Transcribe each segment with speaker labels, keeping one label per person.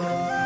Speaker 1: เ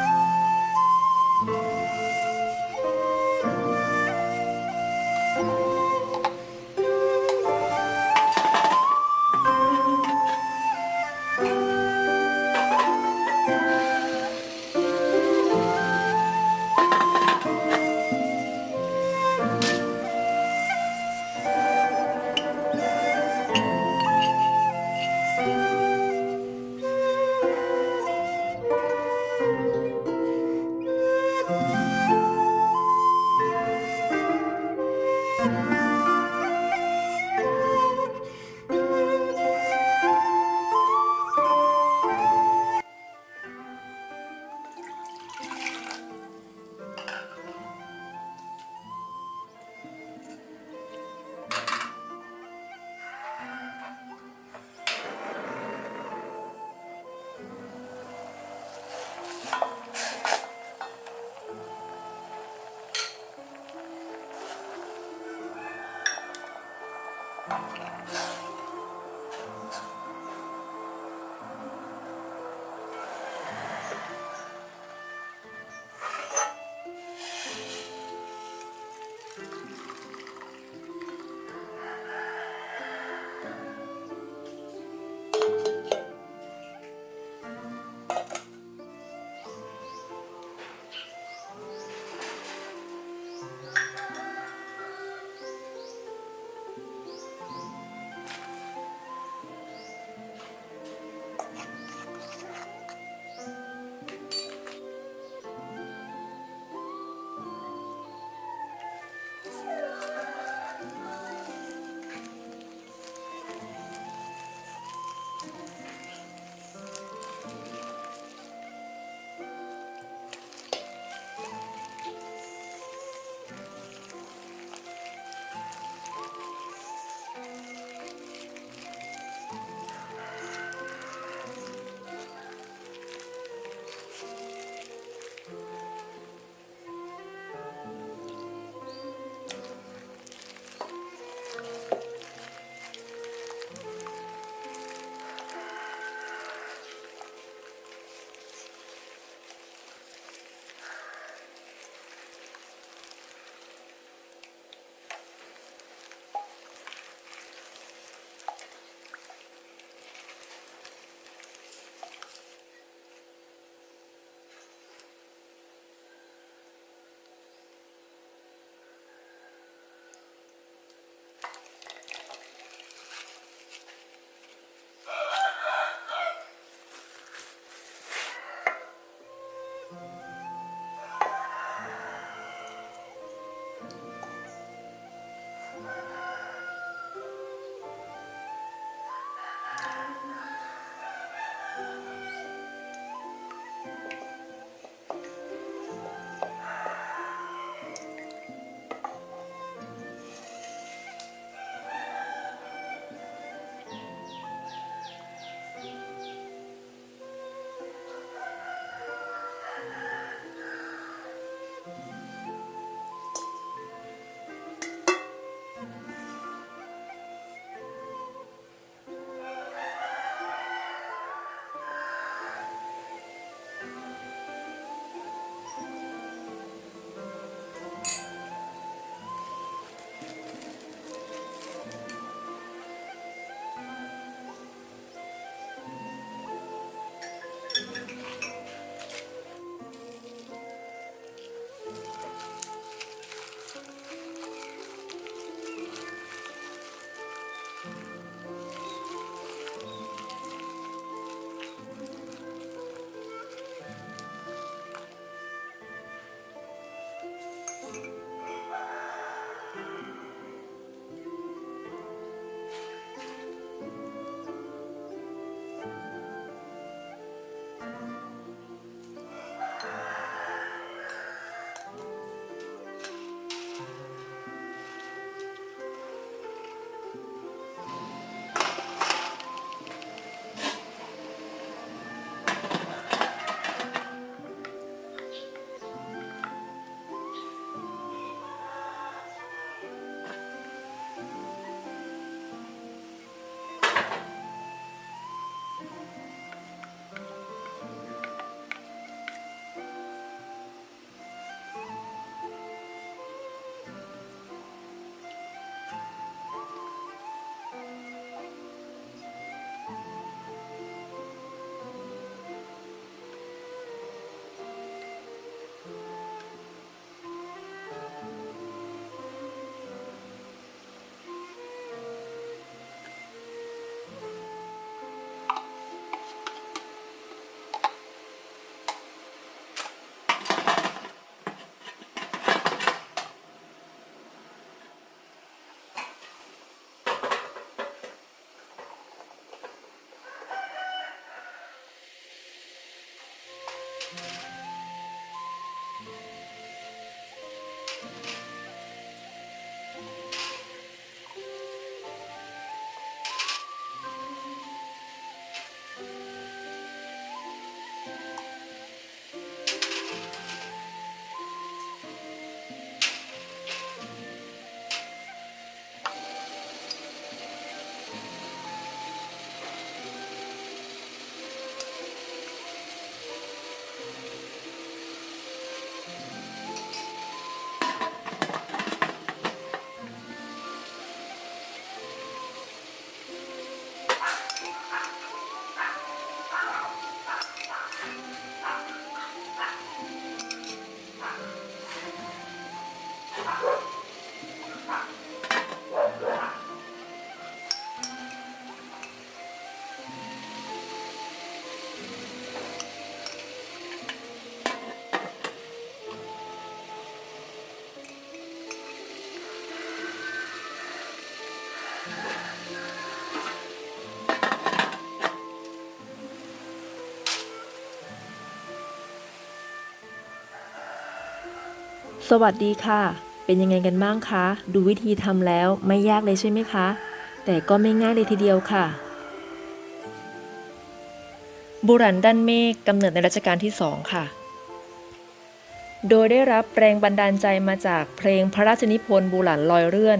Speaker 1: สวัสดีค่ะ เป็นยังไงกันบ้างคะ ดูวิธีทำแล้วไม่ยากเลยใช่ไหมคะ แต่ก็ไม่ง่ายเลยทีเดียวค่ะ บุรันด้นเมฆกำเนิดในรัชกาลที่สองค่ะ โดยได้รับแรงบันดาลใจมาจากเพลงพระราชนิพนธ์บุรันลอยเรื่อน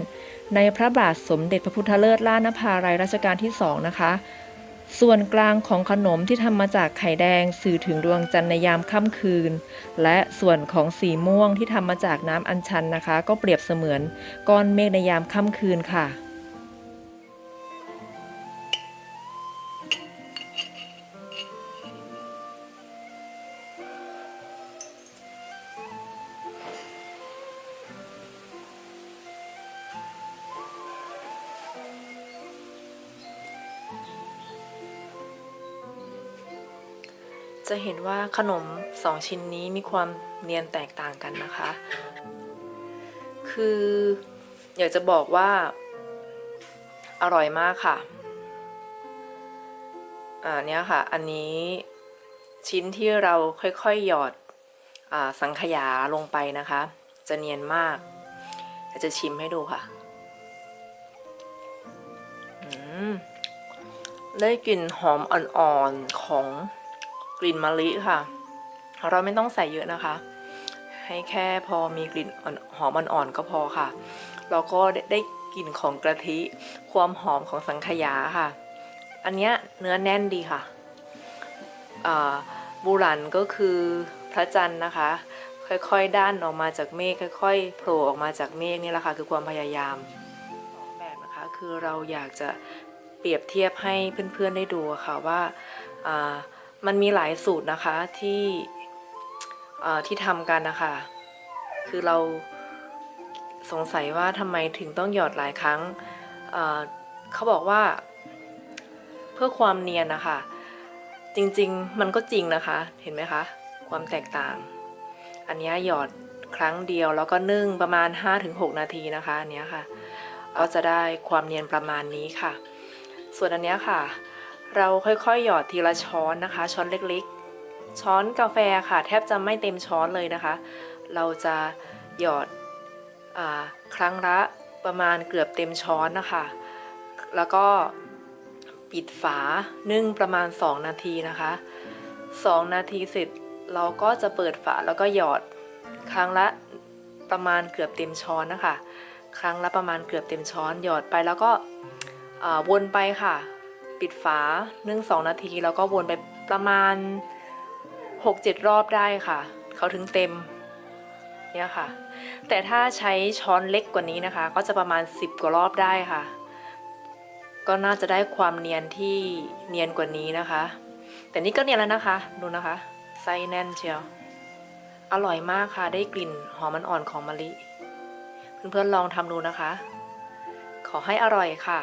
Speaker 1: ในพระบาทสมเด็จพระพุทธเลิศล่านภาลัยรัชกาลที่สองนะคะ ส่วนกลางของขนมที่ทำมาจากไข่แดงสื่อถึงดวงจันทร์ในยามค่ำคืน และส่วนของสีม่วงที่ทำมาจากน้ำอัญชันนะคะ ก็เปรียบเสมือนก้อนเมฆในยามค่ำคืนค่ะ จะเห็นว่าขนมสองชิ้นนี้มีความเนียนแตกต่างกันนะคะ คืออยากจะบอกว่า อร่อยมากค่ะอ่าเนี้ยค่ะ อันนี้ชิ้นที่เราค่อยๆหยอดอาสังขยาลงไปนะคะ จะเนียนมากอยากจะชิมให้ดูค่ะอืมได้กลิ่นหอมอ่อนๆของ กลิ่นมะลิค่ะ เราไม่ต้องใส่เยอะนะคะ ให้แค่พอมีกลิ่นหอมอ่อนๆก็พอค่ะ แล้วก็ได้กลิ่นของกะทิ ความหอมของสังขยาค่ะ อันเนี้ยเนื้อแน่นดีค่ะบูรันก็คือพระจันทร์นะคะ ค่อยๆ ด้านออกมาจากเมฆค่อยๆโผล่ออกมาจากเมฆนี่แหละค่ะคือความพยายามสองแบบนะคะคือเราอยากจะเปรียบเทียบให้เพื่อนๆได้ดูะค่ะว่าอ่า มันมีหลายสูตรนะคะที่ที่ทำกันนะคะ คือเราสงสัยว่าทำไมถึงต้องหยอดหลายครั้งเขาบอกว่า เพื่อความเนียนนะคะ จริงๆมันก็จริงนะคะ เห็นไหมคะ ความแตกต่าง อันนี้หยอดครั้งเดียวแล้วก็นึ่งประมาณ 5-6 นาทีนะคะอันนี้ค่ะก็จะได้ความเนียนประมาณนี้ค่ะ ส่วนอันนี้ค่ะ เราค่อยๆ หยอดทีละช้อนนะคะ ช้อนเล็กๆ ช้อนกาแฟค่ะ แทบจะไม่เต็มช้อนเลยนะคะ เราจะหยอดอครั้งละประมาณเกือบเต็มช้อนนะคะ แล้วก็ปิดฝานึ่งประมาณ 2 นาทีนะคะ 2 นาทีเสร็จเราก็จะเปิดฝาแล้วก็หยอดครั้งละประมาณเกือบเต็มช้อนนะคะ ครั้งละประมาณเกือบเต็มช้อน หยอดไปแล้วก็วนไปค่ะ ปิดฝานึ่งสองนาที แล้วก็วนไปประมาณ 6-7 รอบได้ค่ะ เขาถึงเต็มเนี่ยค่ะ แต่ถ้าใช้ช้อนเล็กกว่านี้นะคะ ก็จะประมาณ 10 กว่ารอบได้ค่ะ ก็น่าจะได้ความเนียนที่เนียนกว่านี้นะคะ แต่นี่ก็เนียนแล้วนะคะ ดูนะคะไส้แน่นเชียว อร่อยมากค่ะได้กลิ่นหอมมันอ่อนของมะลิ เพื่อนๆลองทำดูนะคะ ขอให้อร่อยค่ะ